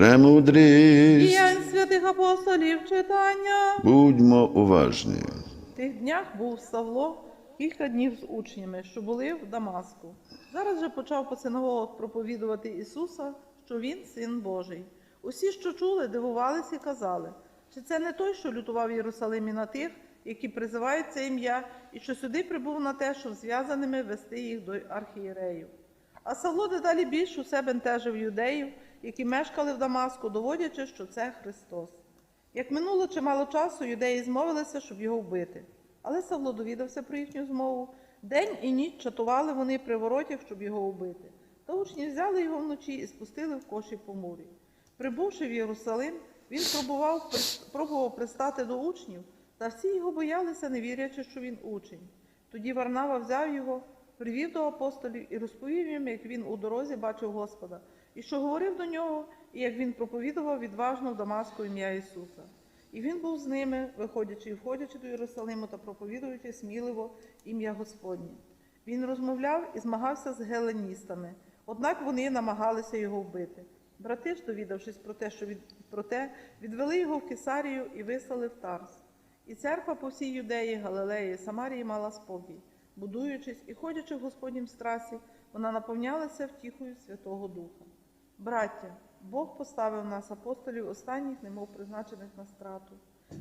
Премудрість. Діянь святих апостолів читання. Будьмо уважні. В тих днях був Савло кілька днів з учнями, що були в Дамаску. Зараз же почав по синагогах проповідувати Ісуса, що Він син Божий. Усі, що чули, дивувалися і казали, чи це не той, що лютував в Єрусалимі на тих, які призивають це ім'я, і що сюди прибув на те, щоб зв'язаними вести їх до архієреїв. А Савло дедалі більш усе бентежив юдеїв, які мешкали в Дамаску, доводячи, що це Христос. Як минуло чимало часу, юдеї змовилися, щоб його вбити. Але Савло довідався про їхню змову. День і ніч чатували вони при воротях, щоб його вбити. Та учні взяли його вночі і спустили в коші по мурі. Прибувши в Єрусалим, він пробував, пробував пристати до учнів, та всі його боялися, не вірячи, що він учень. Тоді Варнава взяв його, привів до апостолів і розповів їм, як він у дорозі бачив Господа, і що говорив до нього, і як він проповідував відважно в Дамаску ім'я Ісуса. І він був з ними, виходячи і входячи до Єрусалиму та проповідуючи сміливо ім'я Господнє. Він розмовляв і змагався з геленістами, однак вони намагалися його вбити. Брати ж, довідавшись про те, що від... про те, відвели його в Кесарію і вислали в Тарс. І церква по всій Юдеї, Галилеї, Самарії мала спокій. Будуючись і ходячи в Господнім страсі, вона наповнялася втіхою Святого Духа. Браття, Бог поставив нас, апостолів останніх, немов призначених на страту.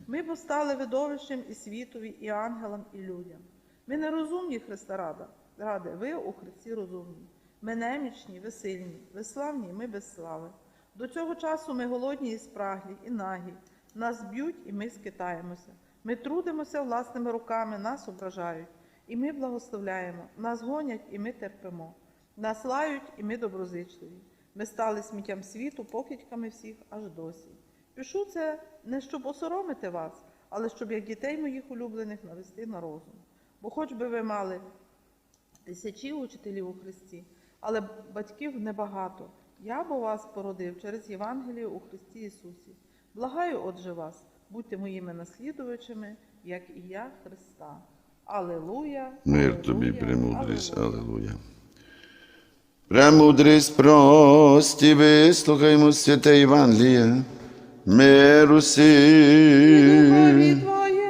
Ми бо стали видовищем і світові, і ангелам, і людям. Ми не розумні, Христа рада, ради, ви у Христі розумні. Ми немічні, ви сильні, ви славні, ми без слави. До цього часу ми голодні і спраглі, і нагі. Нас б'ють, і ми скитаємося. Ми трудимося власними руками, нас ображають, і ми благословляємо. Нас гонять, і ми терпимо. Нас лають, і ми доброзичливі. Ми стали сміттям світу, покидьками всіх аж досі. Пишу це не щоб осоромити вас, але щоб як дітей моїх улюблених навести на розум. Бо хоч би ви мали тисячі учителів у Христі, але батьків небагато. Я бо вас породив через Євангелію у Христі Ісусі. Благаю, отже вас, будьте моїми наслідувачами, як і я Христа. Алелуя! Мир тобі, премудрість. Аллилуйя. Премудрість прості, вислухаймо святе Євангеліє. Всім. Твоєму.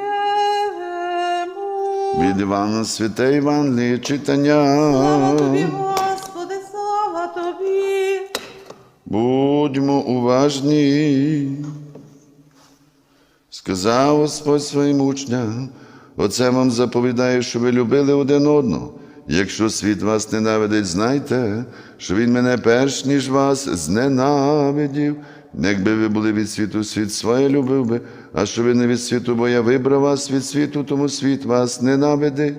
Від Івана святе Євангеліє читання. Слава тобі, Господи, слава тобі. Будьмо уважні. Сказав Господь своїм учням, оце вам заповідаю, що ви любили один одного. Якщо світ вас ненавидить, знайте, що він мене перш ніж вас зненавидів. Якби ви були від світу, світ своє любив би, а що ви не від світу, бо я вибрав вас від світу, тому світ вас ненавидить.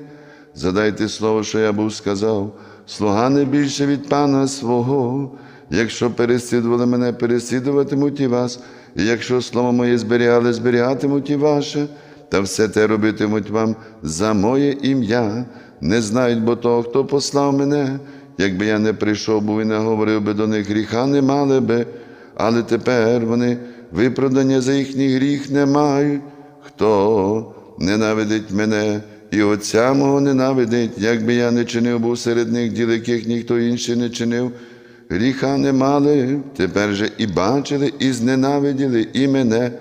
Задайте слово, що я був сказав, слуга не більше від пана свого. Якщо переслідували мене, переслідуватимуть і вас, і якщо слово моє зберігали, зберігатимуть і ваше, та все те робитимуть вам за моє ім'я. Не знають, бо того, хто послав мене, якби я не прийшов, був і не говорив би до них гріха, не мали би, але тепер вони виправдання за їхній гріх не мають. Хто ненавидить мене і Отця мого ненавидить, якби я не чинив був серед них діл, яких ніхто інший не чинив, гріха не мали, тепер же і бачили, і зненавиділи і мене,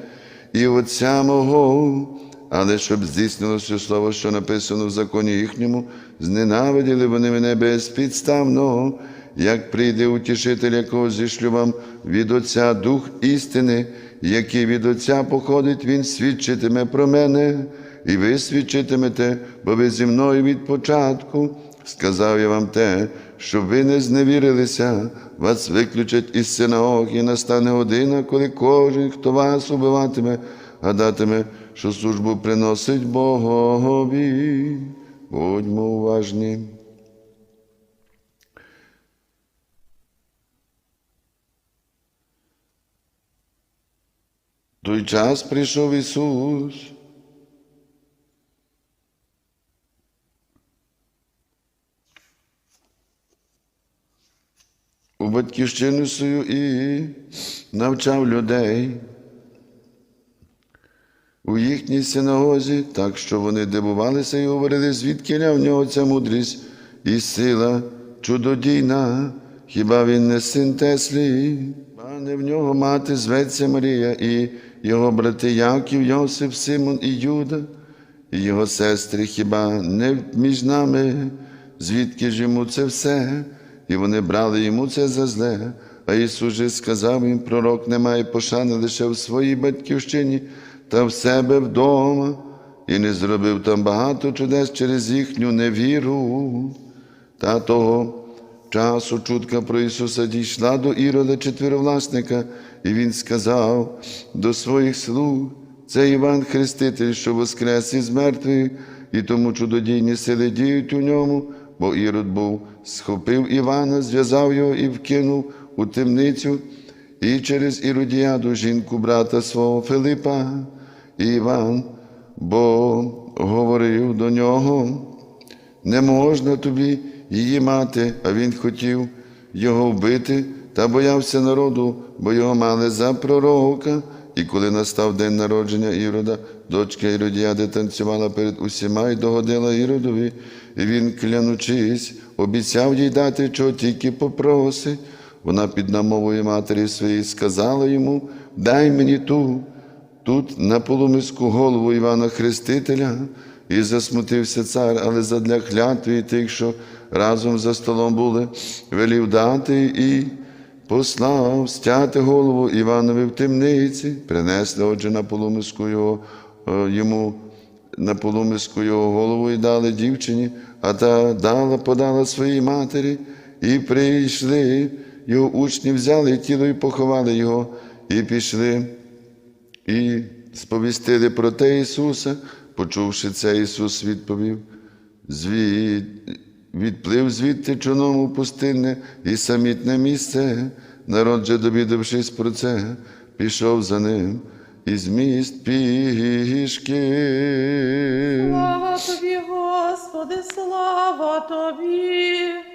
і Отця мого. Але щоб здійснилося слово, що написано в законі їхньому, зненавиділи вони мене безпідставно, як прийде утішитель, якого зішлю вам від Отця Дух істини, який від Отця походить, Він свідчитиме про мене, і ви свідчитимете, бо ви зі мною від початку. Сказав я вам те, щоб ви не зневірилися, вас виключать із синагог, і настане година, коли кожен, хто вас убиватиме, гадатиме, що службу приносить Богові. Будьмо уважні. Той час прийшов Ісус. У батьківщину свою і навчав людей їхній синагозі, так що вони дивувалися і говорили, звідки в нього ця мудрість і сила чудодійна, хіба він не син Теслі? А не в нього мати зветься Марія, і його брати Яків, Йосип, Симон і Юда, і його сестри хіба не між нами, звідки ж йому це все? І вони брали йому це за зле. А Ісус же сказав їм, пророк не має пошани лише в своїй батьківщині та в себе вдома, і не зробив там багато чудес через їхню невіру. Та того часу чутка про Ісуса дійшла до Ірода четвіровласника, і він сказав до своїх слуг, це Іван Хреститель, що воскрес із мертвих, і тому чудодійні сили діють у ньому, бо Ірод був схопив Івана, зв'язав його і вкинув у темницю, і через Іродіаду жінку брата свого Филипа, Іван, бо говорив до нього не можна тобі її мати, а він хотів його вбити та боявся народу, бо його мали за пророка. І коли настав день народження Ірода, дочка Іродіади танцювала перед усіма і догодила Іродові, і він, клянучись, обіцяв їй дати, чого тільки попросить. Вона під намовою матері своєї сказала йому: Дай мені ту, тут на полумиску голову Івана Хрестителя, і засмутився цар, але задля клятви тих, що разом за столом були, велів дати і послав стяти голову Іванові в темниці, принесли, отже, на полумиску його, е, йому на полумиску його голову і дали дівчині, а та дала, подала своїй матері, і прийшли. Його учні взяли тіло і поховали його, і пішли. І сповістили про те Ісуса, почувши це, Ісус відповів, звід, відплив звідти човном у пустинне і самітне місце. Народ же, довідавшись про це, пішов за ним із міст пішки. Слава тобі, Господи, слава тобі.